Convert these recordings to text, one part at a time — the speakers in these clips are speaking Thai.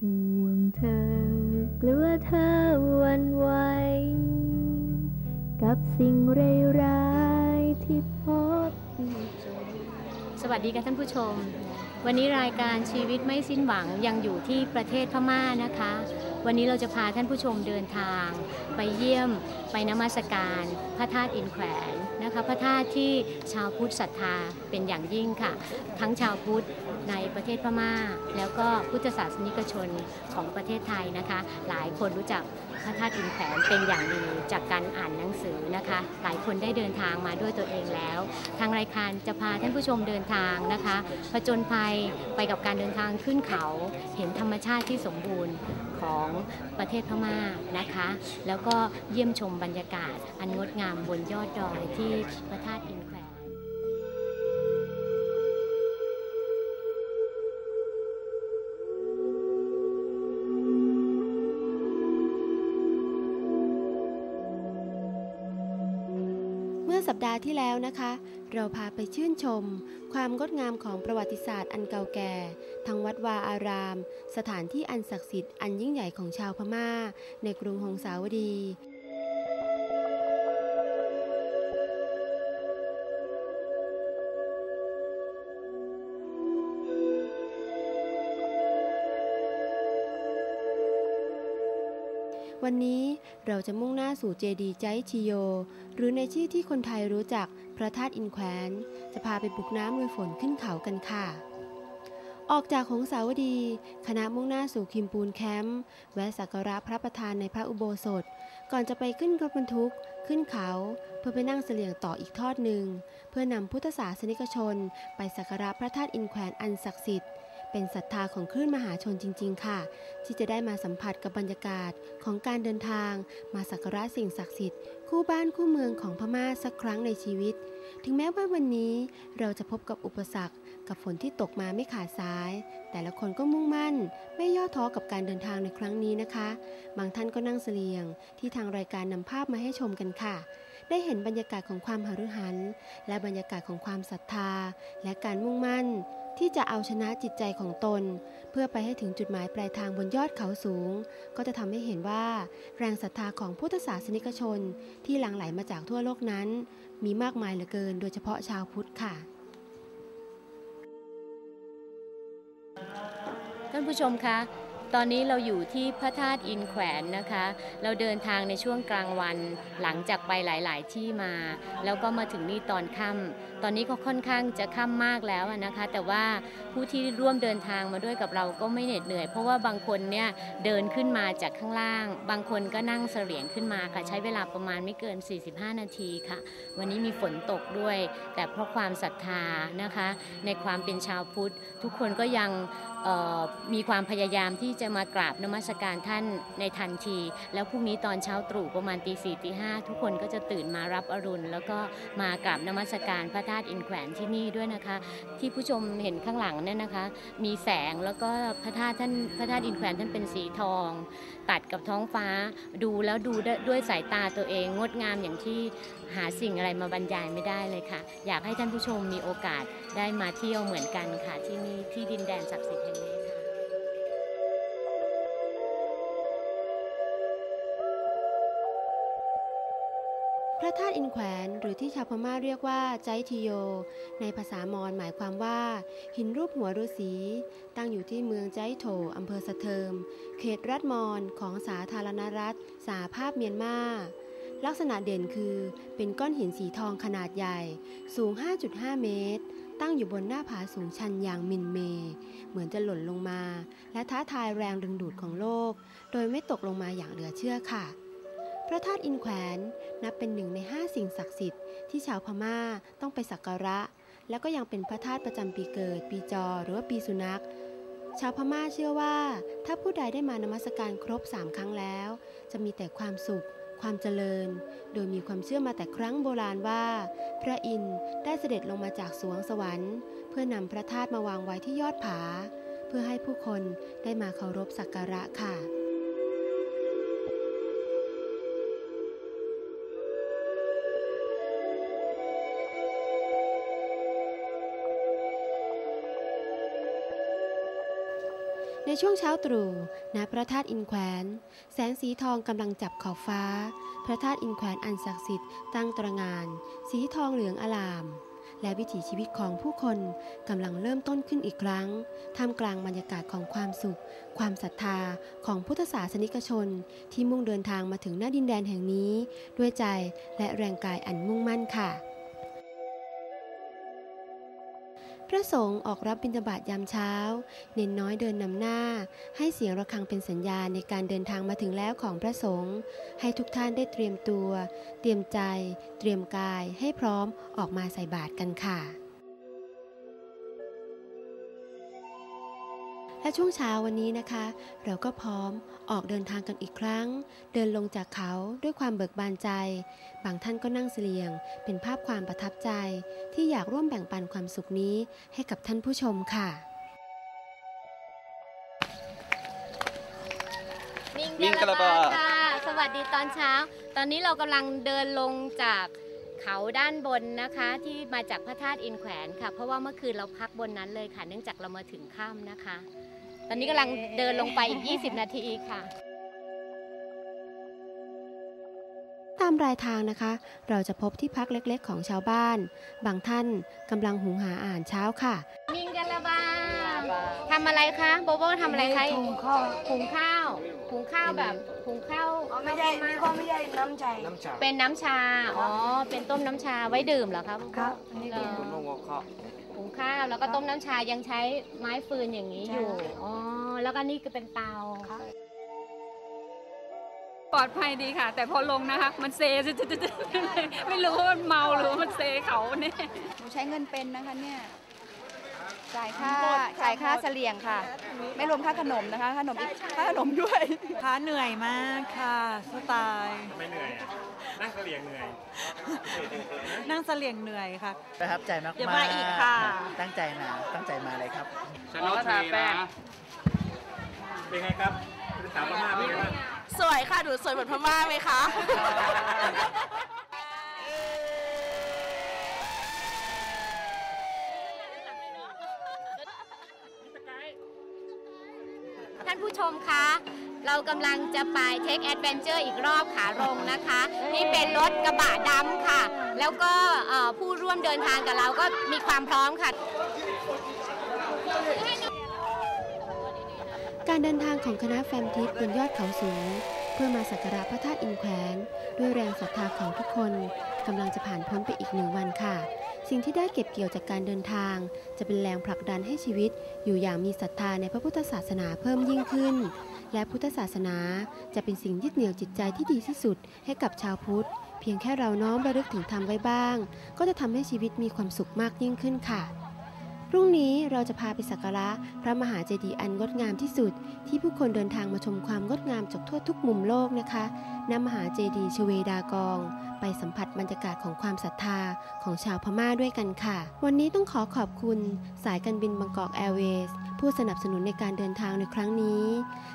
ห่วงเธอกลัวเธอวันไหวกับสิ่งร้ายๆที่พบสวัสดีค่ะท่านผู้ชม วันนี้รายการชีวิตไม่สิ้นหวังยังอยู่ที่ประเทศพม่านะคะ วันนี้เราจะพาท่านผู้ชมเดินทาง ไปเยี่ยม ไปนมัสการ พระธาตุอินแขวน นะคะพระธาตุที่ชาวพุทธศรัทธาเป็นอย่างยิ่งค่ะ ทั้งชาวพุทธในประเทศพม่า แล้วก็พุทธศาสนิกชนของประเทศไทยนะคะ หลายคนรู้จัก พระธาตุอินแขวนเป็นอย่างดีจากการอ่านหนังสือนะคะ หลายคนได้เดินทางมาด้วยตัวเองแล้ว ทางรายการจะพาท่านผู้ชมเดินทางนะคะผจญภัยไปกับการเดินทางขึ้นเขา เห็นธรรมชาติที่สมบูรณ์ของประเทศพม่านะคะ แล้วก็เยี่ยมชมบรรยากาศอันงดงามบนยอดดอยที่พระธาตุอิน สัปดาห์ที่แล้วนะคะ เราพาไปชื่นชม ความงดงามของประวัติศาสตร์อันเก่าแก่ ทั้งวัดวาอาราม สถานที่อันศักดิ์สิทธิ์อันยิ่งใหญ่ของชาวพม่า ในกรุงหงสาวดี วันนี้ เราจะมุ่งหน้าสู่เจดีย์ไจชิโย หรือในชื่อที่คนไทยรู้จักพระธาตุอินแขวนจะพาไปบุกน้ำลุยฝนขึ้นเขากันค่ะ ออกจากหงสาวดี คณะมุ่งหน้าสู่คิมปูนแคมป์แวะสักการะพระประธานในพระอุโบสถ ก่อนจะไปขึ้นรถบรรทุก ขึ้นเขา เพื่อไปนั่งเสลี่ยงต่ออีกทอดหนึ่ง เพื่อนำพุทธศาสนิกชน ไปสักการะพระธาตุอินแขวนอันศักดิ์สิทธิ์ เป็นศรัทธาของคลื่นมหาชนจริง ๆ ค่ะ ที่จะได้มาสัมผัสกับบรรยากาศของการเดินทาง มาสักการะสิ่งศักดิ์สิทธิ์คู่บ้านคู่เมืองของพม่าสักครั้งในชีวิต ถึงแม้ว่าวันนี้เราจะพบกับอุปสรรค กับฝนที่ตกมาไม่ขาดสาย แต่ละคนก็มุ่งมั่น ไม่ย่อท้อกับการเดินทางในครั้งนี้นะคะ บางท่านก็นั่งเสลียง ที่ทางรายการนำภาพมาให้ชมกันค่ะได้เห็นบรรยากาศของความหฤหัน และบรรยากาศของความศรัทธา และการมุ่งมั่น ที่จะเอาชนะจิตใจของตน เพื่อไปให้ถึงจุดหมายปลายทางบนยอดเขาสูง ก็จะทำให้เห็นว่า แรงศรัทธาของพุทธศาสนิกชน ที่หลั่งไหลมาจากทั่วโลกนั้น มีมากมายเหลือเกิน โดยเฉพาะชาวพุทธค่ะท่านผู้ชมคะ ตอนนี้เราอยู่ที่พระธาตุอินแขวนนะคะ เราเดินทางในช่วงกลางวันหลังจากไปหลาย ๆ ที่มา แล้วก็มาถึงนี่ตอนค่ำตอนนี้ก็ค่อนข้างจะค่ำมากแล้วนะคะ แต่ว่าผู้ที่ร่วมเดินทางมาด้วยกับเราก็ไม่เหน็ดเหนื่อย เพราะว่าบางคนเนี่ยเดินขึ้นมาจากข้างล่าง บางคนก็นั่งเสลียงขึ้นมาค่ะใช้เวลาประมาณไม่เกิน 45 นาทีค่ะ วันนี้มีฝนตกด้วย แต่เพราะความศรัทธานะคะ ในความเป็นชาวพุทธ ทุกคนก็ยังมีความพยายามที่จะมากราบนมัสการท่านในทันที แล้วพรุ่งนี้ตอนเช้าตรู่ประมาณตีสี่ตีห้าทุกคนก็จะตื่นมารับอรุณ แล้วก็มากราบนมัสการพระธาตุอินแขวนที่นี่ด้วยนะคะ ที่ผู้ชมเห็นข้างหลังเนี่ยนะคะ มีแสงแล้วก็พระธาตุท่านพระธาตุอินแขวนท่านเป็นสีทอง ตัดกับท้องฟ้าดูแล้วดูด้ด้วยสายตาตัวเองงดงามอย่างที่หาสิ่งอะไรมาบรรยายไม่ได้เลยค่ะ อยากให้ท่านผู้ชมมีโอกาสได้มาเที่ยวเหมือนกันค่ะที่นี่ที่ดินแดนศักดิ์สิทธิ์แห่งนี้ พระธาตุอินแขวนหรือที่ชาวพม่าเรียกว่าไจทิโย ในภาษามอญหมายความว่า หินรูปหัวฤาษีตั้งอยู่ที่เมืองไจโถอำเภอสะเทิม เขตรัฐมอญของสาธารณรัฐสหภาพเมียนมาลักษณะเด่นคือเป็นก้อนหินสีทองขนาดใหญ่ สูง 5.5 เมตร ตั้งอยู่บนหน้าผาสูงชันอย่างมินเม เหมือนจะหล่นลงมา และท้าทายแรงดึงดูดของโลก โดยไม่ตกลงมาอย่างเหลือเชื่อค่ะ พระธาตุอินแขวนนับเป็นหนึ่งในห้าสิ่งศักดิ์สิทธิ์ที่ชาวพม่าต้องไปสักการะ แล้วก็ยังเป็นพระธาตุประจำปีเกิด ปีจอหรือว่าปีสุนัข ชาวพม่าเชื่อว่า ถ้าผู้ใดได้มานมัสการครบสามครั้งแล้ว จะมีแต่ความสุข ความเจริญ โดยมีความเชื่อมาแต่ครั้งโบราณว่า พระอินทร์ได้เสด็จลงมาจากสวงสวรรค์ เพื่อนำพระธาตุมาวางไว้ที่ยอดผา เพื่อให้ผู้คนได้มาเคารพสักการะค่ะ ในช่วงเช้าตรู่ณพระธาตุอินแขวน แสงสีทองกำลังจับขอบฟ้า พระธาตุอินแขวนอันศักดิ์สิทธิ์ตั้งตระงาน สีทองเหลืองอลาม และวิถีชีวิตของผู้คนกำลังเริ่มต้นขึ้นอีกครั้งท่ามกลางบรรยากาศของความสุข ความศรัทธาของพุทธศาสนิกชน ที่มุ่งเดินทางมาถึงหน้าดินแดนแห่งนี้ ด้วยใจและแรงกายอันมุ่งมั่นค่ะ พระสงฆ์ออกรับบิณฑบาตยามเช้า เน้นน้อยเดินนำหน้า ให้เสียงระฆังเป็นสัญญาณในการเดินทางมาถึงแล้วของพระสงฆ์ให้ทุกท่านได้เตรียมตัว เตรียมใจ เตรียมกายให้พร้อมออกมาใส่บาตรกันค่ะ และช่วงเช้าวันนี้นะคะ เราก็พร้อมออกเดินทางกันอีกครั้ง เดินลงจากเขาด้วยความเบิกบานใจ บางท่านก็นั่งเสลียง เป็นภาพความประทับใจ ที่อยากร่วมแบ่งปันความสุขนี้ให้กับท่านผู้ชมค่ะมิงมิงกะกะลาลาบาบาค่ะ สวัสดีตอนเช้า ตอนนี้เรากำลังเดินลงจากเขาด้านบนนะคะที่มาจากพระธาตุอินแขวนค่ะ เพราะว่าเมื่อคืนเราพักบนนั้นเลยค่ะ เนื่องจากเรามาถึงค่ำนะคะ ตอนนี้กำลังเดินลงไปอีก 20 นาทีค่ะ ตามรายทางนะคะ เราจะพบที่พักเล็กๆ ของชาวบ้าน บางท่านกำลังหุงหาอาหารเช้าค่ะ มิงกะลาบาทำอะไรคะ โบโบทำอะไรคะถุงข้าวหุงข้าวหุงข้าวแบบหุงข้าวอ๋อไม่ใช่ข้าวไม่ใช่น้ำใจน้ำชาเป็นน้ำชา อ๋อ เป็นต้มน้ำชาไว้ดื่มเหรอครับครับอันนี้เหรก็อคุณลงหัวข้อหุ งข้าว แล้วก็ต้มน้ำชายังใช้ไม้ฟืนอย่างนี้อยู่อ๋อ แล้วก็นี่ก็เป็นเตาปลอดภัยดีค่ะ แต่พอลงนะคะ มันเซจะจะจะไม่รู้ว่ามันเมาหรือว่ามันเซเขาเนี่ย หนูใช้เงินเป็นนะคะเนี่ย จ่ายค่าจ่ายค่าเสลี่ยงค่ะ ไม่รวมค่าขนมนะคะขนมอีกค่าขนมด้วยค่ะเหนื่อยมากค่ะสไตล์ไม่เหนื่อยอะนั่งเสลียงเหนื่อยนั่งเสลี่ยงเหนื่อยค่ะ ประทับใจมากๆอย่ามาอีกค่ะ ตั้งใจมาตั้งใจมาเลยครับฉันต้องทาแป้งเป็นไงครับเป็นสาวพม่าเป็นไงบ้างสวยค่ะดูสวยเหมือนพม่าไหมคะ เรากำลังจะไปเทคแอดเวนเจอร์อีกรอบขาลงนะคะ นี่เป็นรถกระบะดำค่ะ แล้วก็ผู้ร่วมเดินทางกับเราก็มีความพร้อมค่ะการเดินทางของคณะแฟมทิพย์บนยอดเขาสูง เพื่อมาสักการะพระธาตุอินแขวน ด้วยแรงศรัทธาของทุกคนกำลังจะผ่านพ้นไปอีกหนึ่งวันค่ะ สิ่งที่ได้เก็บเกี่ยวจากการเดินทาง จะเป็นแรงผลักดันให้ชีวิต อยู่อย่างมีศรัทธาในพระพุทธศาสนาเพิ่มยิ่งขึ้น และพุทธศาสนาจะเป็นสิ่งยึดเหนี่ยวจิตใจที่ดีที่สุดให้กับชาวพุทธ เพียงแค่เราน้อมระลึกถึงธรรมไว้บ้าง ก็จะทำให้ชีวิตมีความสุขมากยิ่งขึ้นค่ะ พรุ่งนี้เราจะพาไปสักการะพระมหาเจดีย์อันงดงามที่สุด ที่ผู้คนเดินทางมาชมความงดงามจากทั่วทุกมุมโลกนะคะณมหาเจดีย์ชเวดากอง ไปสัมผัสบรรยากาศของความศรัทธาของชาวพม่าด้วยกันค่ะ วันนี้ต้องขอขอบคุณสายการบินบางกอกแอร์เวย์ผู้สนับสนุนในการเดินทางในครั้งนี้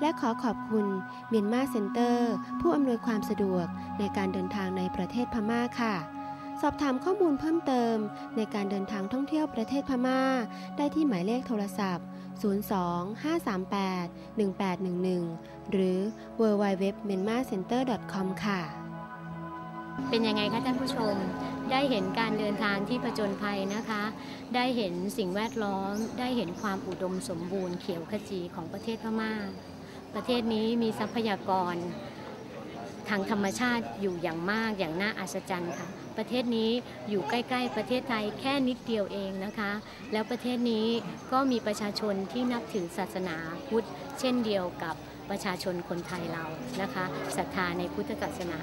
และขอขอบคุณเมียนมาเซ็นเตอร์ ผู้อำนวยความสะดวกในการเดินทางในประเทศพม่าค่ะ สอบถามข้อมูลเพิ่มเติม ในการเดินทางท่องเที่ยวประเทศพม่า ได้ที่หมายเลขโทรศัพท์ 02-538-1811 หรือ www.myanmarcenter.com ค่ะ เป็นยังไงคะท่านผู้ชม ได้เห็นการเดินทางที่ผจญภัยนะคะ ได้เห็นสิ่งแวดล้อม ได้เห็นความอุดมสมบูรณ์เขียวขจีของประเทศพม่า ประเทศนี้มีทรัพยากรทางธรรมชาติอยู่อย่างมากอย่างน่าอัศจรรย์ค่ะ ประเทศนี้อยู่ใกล้ ๆ ประเทศไทยแค่นิดเดียวเองนะคะ แล้วประเทศนี้ก็มีประชาชนที่นับถือศาสนาพุทธ เช่นเดียวกับประชาชนคนไทยเรานะคะศรัทธาในพุทธศาสนา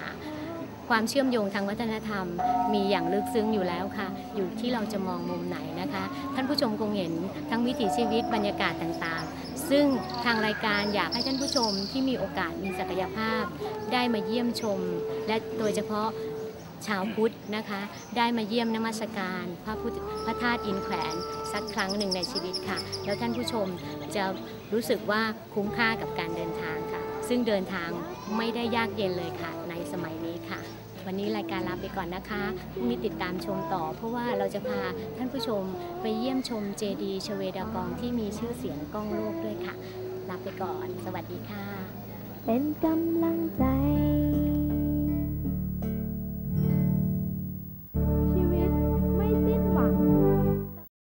ความเชื่อมโยงทางวัฒนธรรม มีอย่างลึกซึ้งอยู่แล้วค่ะ อยู่ที่เราจะมองมุมไหนนะคะ ท่านผู้ชมคงเห็นทั้งวิถีชีวิตบรรยากาศต่างๆ ซึ่งทางรายการอยากให้ท่านผู้ชมที่มีโอกาสมีศักยภาพ ได้มาเยี่ยมชม และโดยเฉพาะ ชาวพุทธนะคะ ได้มาเยี่ยมนมัสการพระพุทธพระธาตุอินแขวนสักครั้งหนึ่งในชีวิตค่ะ แล้วท่านผู้ชมจะรู้สึกว่าคุ้มค่ากับการเดินทางค่ะ ซึ่งเดินทางไม่ได้ยากเย็นเลยค่ะ ในสมัยนี้ค่ะ วันนี้รายการลาไปก่อนนะคะพรุ่งนี้ติดตามชมต่อ เพราะว่าเราจะพาท่านผู้ชมไปเยี่ยมชมเจดีย์ชเวดากองที่มีชื่อเสียงก้องโลกด้วยค่ะลาไปก่อน สวัสดีค่ะ เป็นกำลังใจ